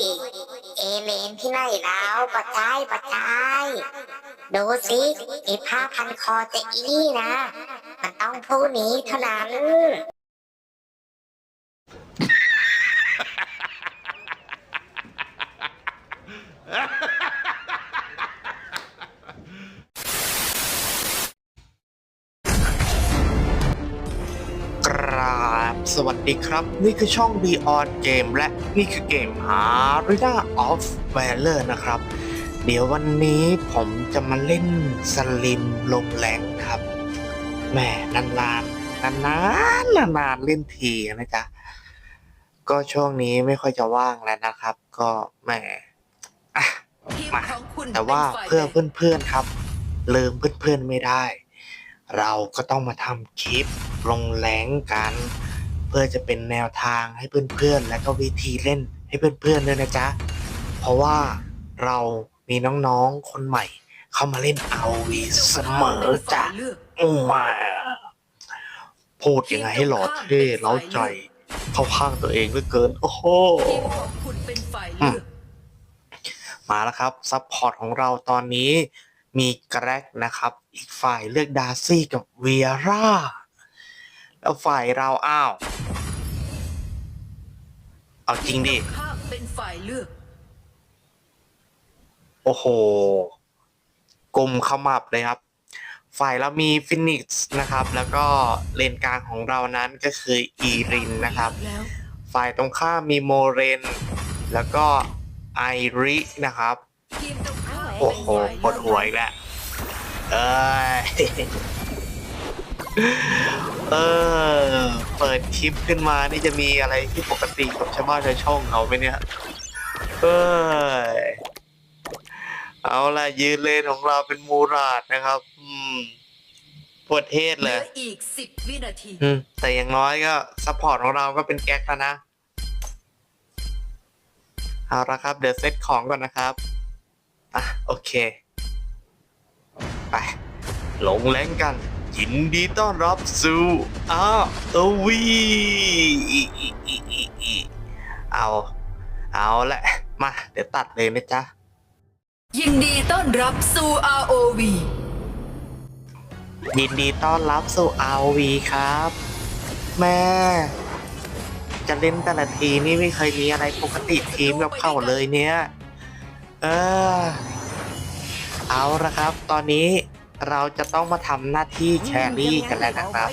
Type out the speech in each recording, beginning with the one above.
ย เอเลนที่ไหนแล้วปัจจัยปัจจัยดูสิไอผ้าพันคอจะอี้นะ มันต้องผู้นี้เท่านั้น สวัสดีครับ นี่คือช่อง Beyond Game และนี่คือเกม Arena of Valor นะครับ เดี๋ยววันนี้ผมจะมาเล่นสลิมลงแรงครับแหม่นานๆนานๆนานๆเล่นทีนะจ๊ะ ก็ช่วงนี้ไม่ค่อยจะว่างแล้วนะครับ ก็แหมอะทีมมาของคุณแต่ว่าป็นฝ่ยเพื่อแบ่งเพื่อนๆครับ ลืมเพื่อนๆไม่ได้ เราก็ต้องมาทำคลิปลงแรงกันเพื่อจะเป็นแนวทางให้เพื่อนๆ และก็วิธีเล่นให้เพื่อนๆด้วยนะจ๊ะ เพราะว่าเรามีน้องๆ คนใหม่ เข้ามาเล่นเอาวีเสมอจ้ะมาพูดยังไงให้หล่อเท่เล้าใจ เข้าข้างตัวเองเหลือเกิน โอ้โหมาแล้วครับซัพพอร์ตของเราตอนนี้มีแกร็กนะครับ อีกฝ่ายเลือกดาร์ซี่กับเวียร่าแล้วฝ่ายเราอ้าว เอาจริงดิ ข้ามเป็นฝ่ายเลือก โอ้โหกลมขมับเลยครับ ฝ่ายเรามีฟินิกส์นะครับ แล้วก็เลนกลางของเรานั้นก็คืออีรินนะครับ แล้ว ฝ่ายตรงข้ามมีโมเรน แล้วก็ไอรินะครับ ทีมตรงข้ามโอ้โหปวดหัวอีกแล้วเอ้ย เออ เปิดคลิปขึ้นมานี่จะมีอะไรที่ปกติกับชาวบ้านชาวช่องเขาไหมเนี่ยเอ้ยเอาละยืนเลนของเราเป็นมูราดนะครับ อืมปวดเทศเหเลลือยอีกสิบวินาที อืม แต่อย่างน้อยก็ซัพพอร์ตของเราก็เป็นแก๊กแล้วนะ เอาละครับ เดี๋ยวเซตของก่อนนะครับ อะ โอเค ไป ลงแรงกัน ยินดีต้อนรับสู่อ้าเอวีอีอีอีอีอีเอา เอาละมา เดี๋ยวตัดเลยนะจ๊ะ ยินดีต้อนรับสู่ ROV ยินดีต้อนรับสู่ RV ครับ แม่ จะเล่นแต่ละทีนี่ไม่เคยมีอะไรปกติทีมกับเขาเลยเนี่ย เออ เอาละครับ ตอนนี้ เราจะต้องมาทำหน้าที่แครี่กันแล้วนะครับ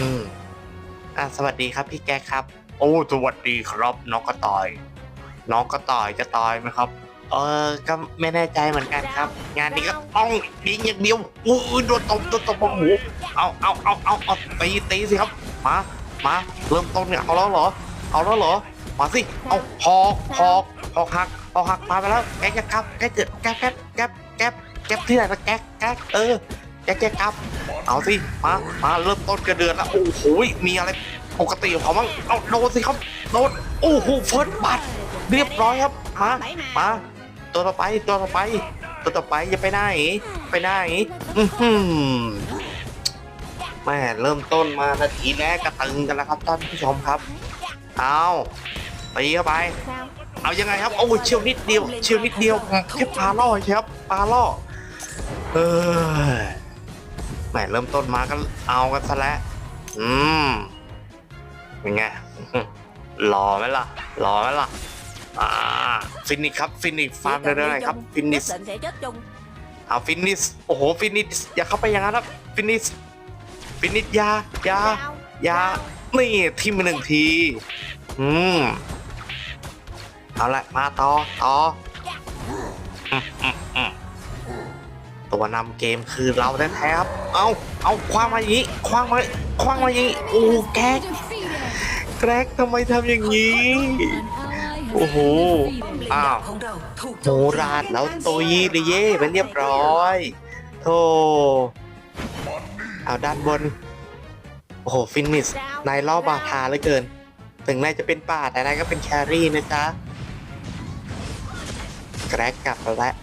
อืมอะสวัสดีครับพี่แก๊กครับ โอ้สวัสดีครับน้องกระต่ายน้องกระต่ายจะตายไหมครับ เออก็ไม่แน่ใจเหมือนกันครับ งานนี้ก็ต้องยิงอย่างเดียวอู้ยโดนตบโดนตบหมูเอาเอาเอาเอาเอาตีตีสิครับมามาเริ่มต้นเนี่ยเอาแล้วเหรอ เอาแล้วเหรอมาสิเอาพอกพอกพอกหักพอกหักมาไปแล้วแก๊กจะกลับแก๊กเกิดแก๊กแก๊กแก๊ กแก๊กที่ไหนละแก๊กแก๊กเออแก๊กแก๊กกลับเอาสิมามาเริ่มต้นกระเดือนแล้วโอ้โหมีอะไรปกติของเขาบ้างเอาโดนสิครับโดนโอ้โหเฟิร์สบัตเรียบร้อยครับมามาตัวต่อไปตัวต่อไป ตัวต่อไปจะไปไหนไปไหนอือหือแม่เริ่มต้นมานาทีแรกกระตึงกันแล้วครับท่านผู้ชมครับเอาตีเข้าไป เอายังไงครับโอ้เชียวนิดเดียว เชียวนิดเดียวแค่ปลาล่อใช่ครับปลาล่อ เออแหมเริ่มต้นมาก็เอากันซะแล้ว อืมเป็นไงอื้อหือหล่อไหมล่ะหล่อไหมล่ะ อ่า ฟินิกครับ ฟินิกฟาร์มเรื่อยๆครับ ฟินิสเอาฟินิสโอ้โห ฟินิสอย่าเข้าไปอย่างนั้นครับ ฟินิสฟินิสยายายา นี่ทิมไปหนึ่งที อืม เอาละมาต่อ ต่อ ตัวนำเกมคือเราแท้ๆครับ เอาเอาคว้างมาอย่างนี้คว้างมาคว้างมาอย่างนี้โอ้แก๊กแกรกทำไมทำอย่างนี้ โอ้โห อ้าวขอราถูกโมราดแล้วตุยเลยเย่ไปเรียบร้อยโธ่เอาด้านบน โอ้โห ฟินิชนายล่อบาทาเหลือเกิน ถึงนายจะเป็นป่าแต่นายก็เป็นแครี่นะจ๊ะ แกรกกลับมาแล้ว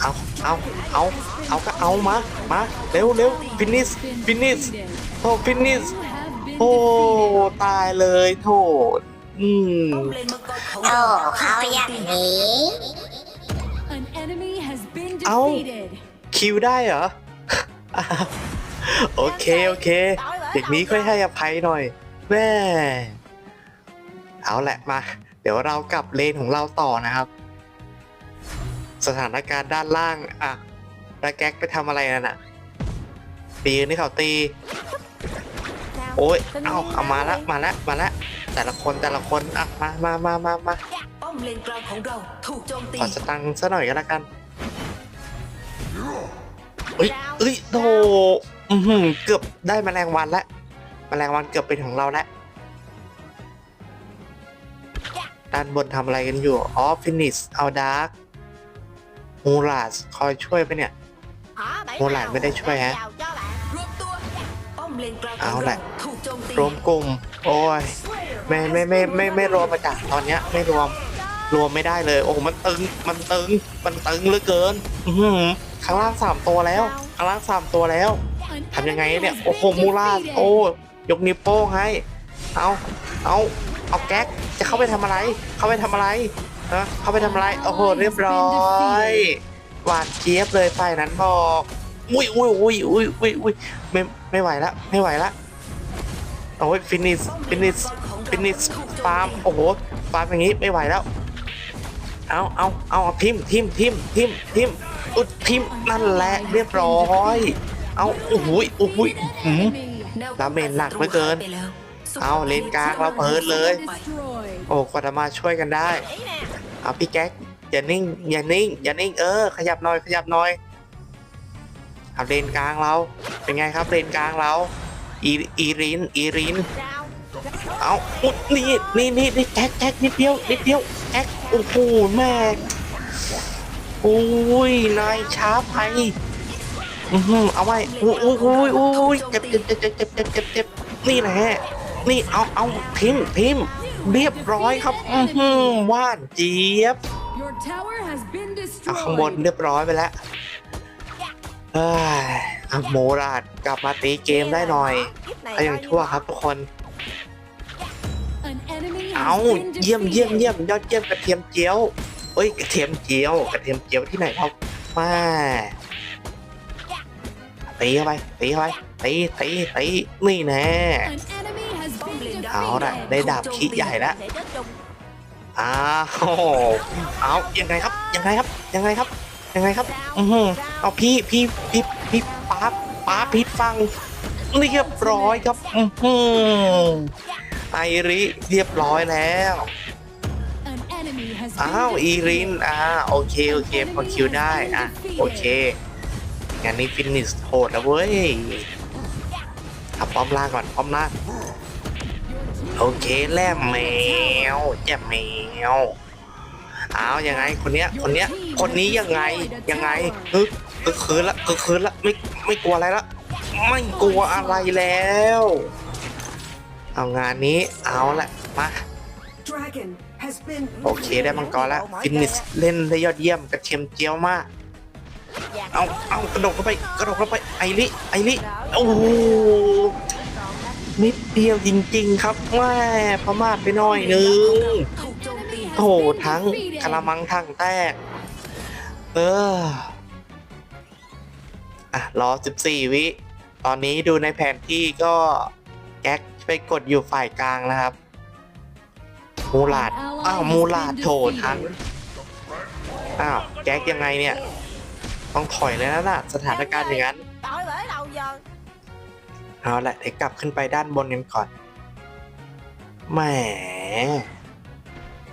เอาเอาเอาเอาก็เอามามาเร็วเร็วฟินิชฟินิชโอ้ฟินิชโอ้ตายเลยโถอืมป้อมเลนมังกรของของโอ้เราเขาอย่างนี้ An enemy has been Ow. defeated. คิวได้เหรออะโอเค โอเค เด็กนี้ค่อยให้อภัยหน่อยแม่เอาแหละมา เดี๋ยวเรากลับเลนของเราต่อนะครับ สถานการณ์ด้านล่าง อะแล้วแก๊กไปทำอะไรนั่นน่ะ ตีนี่เขาตี โอ้ย เอาเอามาละ มาละ มาละ แต่ละคนแต่ละคน อะ มามามามามาป้อมเลนกลางของเราถูกโจมตีขอสตังค์ซะหน่อยก็แล้วกันเอ้ยเอ้ยโธ่อือหือเกือบได้แมลงวันแล้วแมลงวันเกือบเป็นของเราแล้วด้านบนทำอะไรกันอยู่ อ๋อฟินิชเอาดาร์ก มูลาสคอยช่วยไปเนี่ย โมหลานไม่ได้ช่วยฮะรวมตัวป้อมเลนกลางขเอาองแหเราละถูกโจมตีรวมกลุ่ม โอ้ย ไม่ไม่ไม่ไม่ไม่รวมมาจากตอนเนี้ยไม่รวม รวมไม่ได้เลย โอ้โหมันตึง มันตึง มันตึงเหลือเกิน อือหือข้างล่างสามตัวแล้วข้างล่างสามตัวแล้ว An ทำยังไง enemy เนี่ย has โอ้โห been มูลาส defeated. โอ้ยกนิ้วโป้งให้ เอา เอา เอาแก๊ก จะเข้าไปทำอะไร เข้าไปทำอะไร ฮะเข้าไปทำอะไรโอ้โหเรียบร้อยหวานเจี๊ยบเลยฝ่ายนั้นบอกอุ้ยอุ้ยอุ้ยอุ้ยอุ้ยอุ้ยไม่ไม่ไหวละไม่ไหวละโอ้ยฟินิชฟินิชฟินิชฟาร์มโอ้โหฟาร์มอย่างนี้ไม่ไหวแล้วเอาเอาเอาทิมทิมทิมทิมทิมอุดทิมนั่นแหละเรียบร้อย เอาโอ้โหยโอ้โหยอื้อหือ Enemy แนวดาเมจหนักเหลือเกินไปแล้ว เอาเลนกลางเราเพิดเลย โอ้กว่าจะมาช่วยกันได้เอาพี่แก๊กอย่านิ่งอย่านิ่งอย่านิ่งเออ ขยับหน่อยขยับหน่อยเอาเลนกลางเรา เป็นไงครับเลนกลางเราอีอีรินอีรินเอาอุดนี่นี่นี่นี่แท๊กแท๊กนิดเดียวนิดเดียวแท๊กโอ้โหแม่โอ้ยนายช้าไปอือเอาไว้โอ้ยโอ้ยโอ้ยเจ็บเจ็บเจ็บเจ็บเจ็บเจ็บนี่แหละ นี่เอาเอาทิมทิมเรียบร้อยครับ อือหือว่านเจี๊ยบ Your tower has been เอาข้างบน destroyed. เรียบร้อยไปแล้วเอ้ยอะโมราดกลับมาตีเกมได้หน่อยก็ยังชั่วครับทุกคน An enemy เอา has been เยี่ยมเยี่ยม defeated. เยี่ยมยอดเยี่ยมกระเทียมเจียวเอ้ยกระเทียมเจียวกระเทียมเจียวที่ไหนครับมาตีเข้าไปตีเข้าไปตีตีตีนี่แน่ เอาละ defeated. ได้ดาบขี้ใหญ่แล้วอ้าวเอายังไงครับ ยังไงครับ ยังไงครับ ยังไงครับ อือหือเอาพี่พี่พี่พี่ป๊าบป๊าบพิษฟังเรียบร้อยครับ อือหือไอริเรียบร้อยแล้ว An enemy has been อ้าวอีริน defeated. อ่าโอเคโอเคพอคิวได้อะโอเคงานนี้ฟินิชโหดแล้วเว้ยเอาป้อมล่างก่อนป้อมล่าง โอเคแล่มแมวแจ่มแมวอ้าวยังไงคนเนี้ยคนเนี้ยคนนี้ยังไงยังไงฮึคือคืนละคือคืนละไม่ไม่กลัวอะไรละไม่กลัวอะไรแล้ว เอางานนี้เอาละมาโอเคได้มังกรแล้วฟินิชเล่นได้ยอดเยี่ยมกระเทียมเจียวมากเอาเอากระโดดเข้าไปกระโดดเข้าไปไอริไอริโอ้โห นิดเดียวจริง ๆ ครับแม่ประมาทไปหน่อยนึงโจมตีโอ้โหทั้งกระมังทั้งแตก เออ อะ รอ 14 วิ ตอนนี้ดูในแผนที่ก็แก๊กไปกดอยู่ฝ่ายกลางนะครับ มูลาด อ้าว มูลาดโถทั้ง อ้าว แก๊กยังไงเนี่ย ต้องถอยเลยนะน่ะ สถานการณ์อย่างนั้น เอาละเดี๋ยวกลับขึ้นไปด้านบนกันก่อนแหม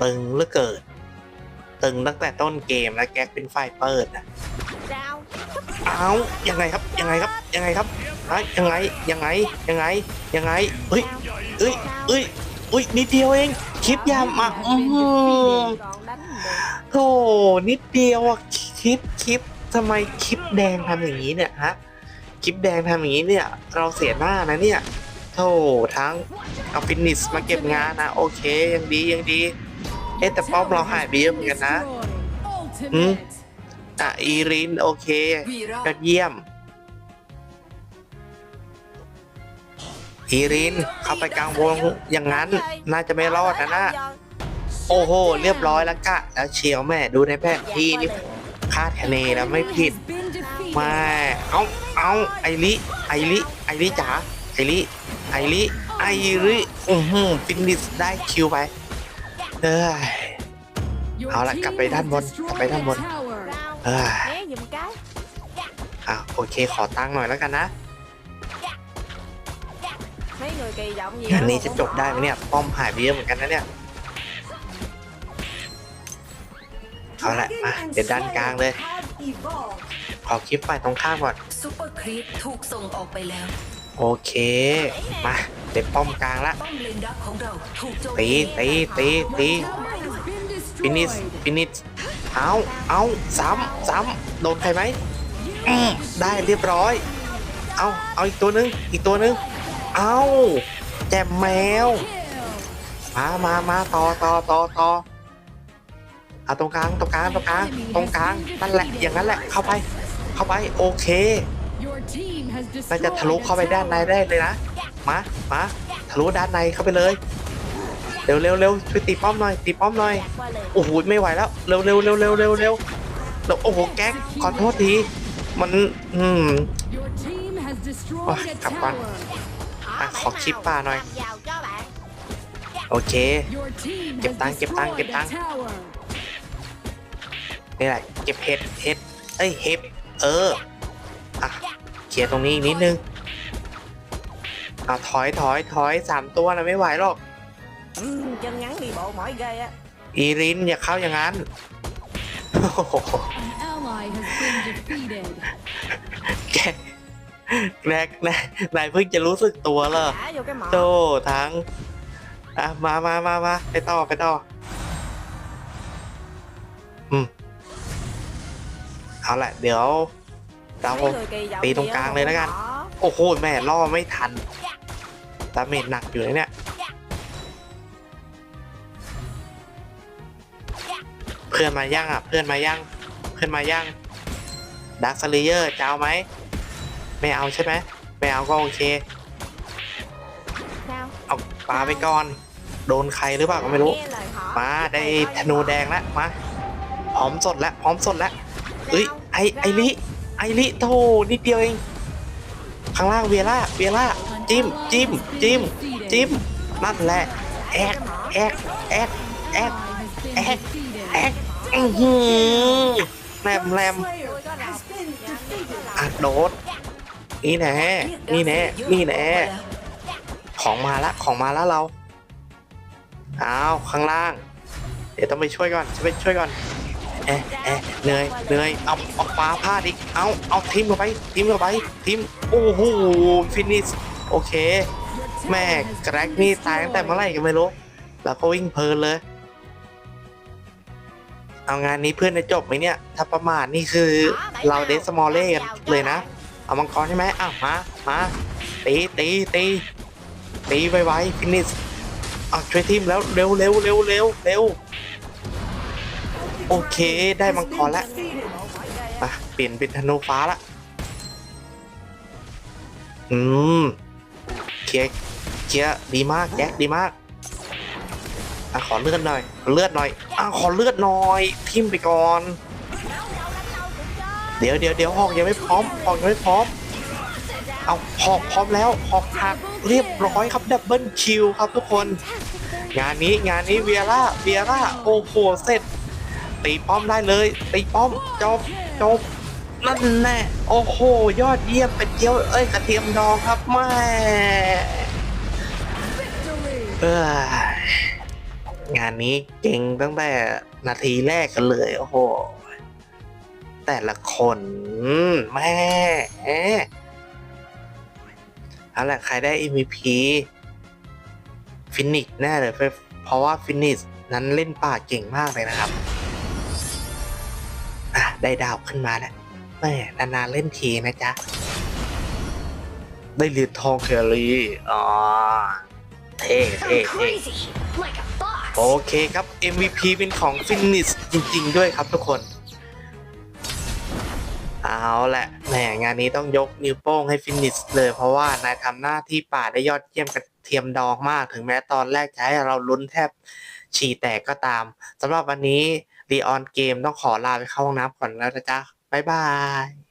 ตึงเหลือเกินตึงตั้งแต่ต้นเกมแล้วแก๊กเป็นฝ่ายเปิดนะเอายังไงครับยังไงครับยังไงครับฮะยังไงยังไงยังไงยังไงเฮ้ยเอ้ยเอ้ยอุ้ยนิดเดียวเองคลิปยามอะอือหือโธ่นิดเดียวอะคลิปคลิปทำไมคลิปแดงทำอย่างนี้เนี่ยฮะ คลิปแดงทำอย่างนี้เนี่ย เราเสียหน้านะเนี่ยโธ่ทั้งเอาฟินิชมาเก็บงานนะโอเคยังดียังดีเอ๊ะแต่ป้อมเราหายไปเยอะเหมือนกันนะ Destroyed. Hmm? Ultimate. อะอีรินโอเควีระยอดเยี่ยม อีรินเข้าไปกลางวงอย่างนั้น น่าจะไม่รอดนะนะโอ้โห เรียบร้อยแล้วกะแล้วเชียวแม่ดูในแผนที่นี่คาดคะเนแล้วไม่ผิด Has been defeated. มาเอาเอาไอริไอริไอริจ๋าไอริไอริไอริอือหือฟินิชได้คิวไปเอ้ยเอาละกลับไปด้านบนกลับไปด้านบนเอ้ยอะโอเคขอตังค์หน่อยแล้วกันนะงานนี้จะจบได้ไหมเนี่ยป้อมหายไปเยอะเหมือนกันนะเนี่ยเอาละมาเดี๋ยวด้านกลางเลย ขอคลิปไปตรงข้ามก่อนซูเปอร์ครีปถูกส่งออกไปแล้ว โอเค มาเด็ดป้อมกลางละป้อมเลนดักของเราถูกโจมตีตีตีตี Tower has been ฟินิช destroyed. ฟินิชเอาเอาซ้ำซ้ำโดนใครไหมอืมได้เรียบร้อย เอาเอาอีกตัวหนึงอีกตัวหนึงเอาแจมแมว Kill. มามามาต่อต่อต่อต่อเอาตรงกลางตรงกลางตรงกลางตรงกลางนั่นแหละอย่างนั้นแหละเข้าไป เข้าไปโอเค Your team has น่าจะ destroyed ทะลุ a เข้าไปด้านใน tower. ได้เลยนะ มามาทะลุด้านในเข้าไปเลย เร็วเร็วเร็วช่วยตีป้อมหน่อย ตีป้อมหน่อย qua liền โอ้โห ไม่ไหวแล้ว เร็วเร็วเร็วเร็วเร็วเร็วแล้วโอ้โห แก๊กขอโทษที มัน อืม Your team has destroyed Ôi, a cặp con. tower. À, Đó, khó bảy chip màu, ba rồi. làm giàu cho bạn โอเค Your team Kịp has tăng, kịp tăng, kịp destroyed a tăng. tower. นี่แหละ เก็บเห็ด เห็ด เอ้ย เห็บ เออ อะ เคลียร์ตรงนี้อีกนิดนึง อะ ถอยถอยถอยสามตัวนะไม่ไหวหรอก ừ, chân ngắn đi bộ mỏi ghê á อีรินอย่าเข้าอย่างนั้นโอ้โห An ally has been defeated. แกแรกนายนายเพิ่งจะรู้สึกตัวเหรอ thả vô cái mỏ โจทั้ง อะ มามามามาไปต่อ ไปต่ออื เอาละเดี๋ยวเรา mấy người kỳ vọng tí gì tông nữa càng mà lên cũng đó anh. bỏ. โอ้โหแม่ล่อไม่ทันดาเมจหนักอยู่เลยเนี่ย เพื่อนมายังอะ เพื่อนมายังเพื่อนมายังดักสเลเยอร์จะเอาไหม ไม่เอาใช่ไหมไม่เอาก็โอเค sao เอาปลาไปก่อน โดนใครหรือเปล่าก็ไม่รู้ nghe lời họ มาได้ Mày coi ธนู cho แด họ. งแล้วมา พร้อมสดแล้วพร้อมสดแล้วเอ้ยไอไอลิไอลิโธ่นิดเดียวเองข้างล่างเวียร่าเวียร่าจิ้มจิ้มจิ้มจิ้มนั่นแหละแอกแอกแอกแอก Ally has been Ê. defeated. แอกอื้อหือแรมแรมอัดโดดนี่แน่นี่แน่นี่แน่ของมาละของมาแล้วเราอ้าวข้างล่าง เดี๋ยวต้องไปช่วยก่อนจะไปช่วยก่อน เอ๊ะเอะเหนื่อยเหนื่อยเอาเอาปลาพลาดอีกเอาเอาทีมเข้าไปทีมเข้าไปทีมโอ้โหฟินิชโอเค แม่แกรกนี่ตายตั้งแต่เมื่อไหร่ก็ไม่รู้แล้วก็วิ่งเพลินเลย เอางานนี้เพื่อนจะจบไหมเนี่ย ถ้าประมาทนี่คือเราเดสมอลเล่กันเลยนะ เอามังกรใช่ไหมอ้าวมามาตีตีตีตีไวๆฟินิชเอาช่วยทีมแล้วเร็วเร็วเร็วเร็วเร็ว โอเคได้มังกรแล้วอะเปลี่ยนเป็นธนูฟ้าละ อืมเคลียร์เคลียร์ดีมากแจ็คดีมากอะขอเลือดหน่อยขอเลือดหน่อยอะขอเลือดหน่อย ทิมไปก่อน เดี๋ยวเดี๋ยวเดี๋ยวหอกยังไม่พร้อมหอกยังไม่พร้อม เอาหอกพร้อมแล้วหอกหักเรียบร้อยครับดับเบิลคิวครับทุกคน งานนี้งานนี้เวียร่าเวียร่าโอ้โหเสร็จ ตีป้อมได้เลย ตีป้อมจบจบนั่นแน่โอ้โห ยอดเยี่ยมเป็นเจียวเอ้ยกระเทียมดองครับแม่เอองานนี้เก่งตั้งแต่นาทีแรกกันเลย โอ้โห แต่ละคนแม่เอาละใครได้ MVP ฟินิชแน่เลยเพราะว่าฟินิชนั้นเล่นป่าเก่งมากเลยนะครับ ได้ดาวขึ้นมาแล้วแม่นานๆเล่นทีนะจ๊ะ ได้เหรียญทองแครีอ๋อ เท่เท่เท่โอเคครับ MVP เป็นของฟินิชจริง ๆ ด้วยครับทุกคน เอาแหละแหมงานนี้ต้องยกนิ้วโป้งให้ฟินิชเลย เพราะว่านายทำหน้าที่ป่าได้ยอดเยี่ยมกันเทียมดองมาก ถึงแม้ตอนแรกจะให้เราลุ้นแทบฉี่แตกก็ตามสำหรับวันนี้ รีออนเกมต้องขอลาไปเข้าห้องน้ำก่อนแล้วนะจ๊ะบ๊ายบาย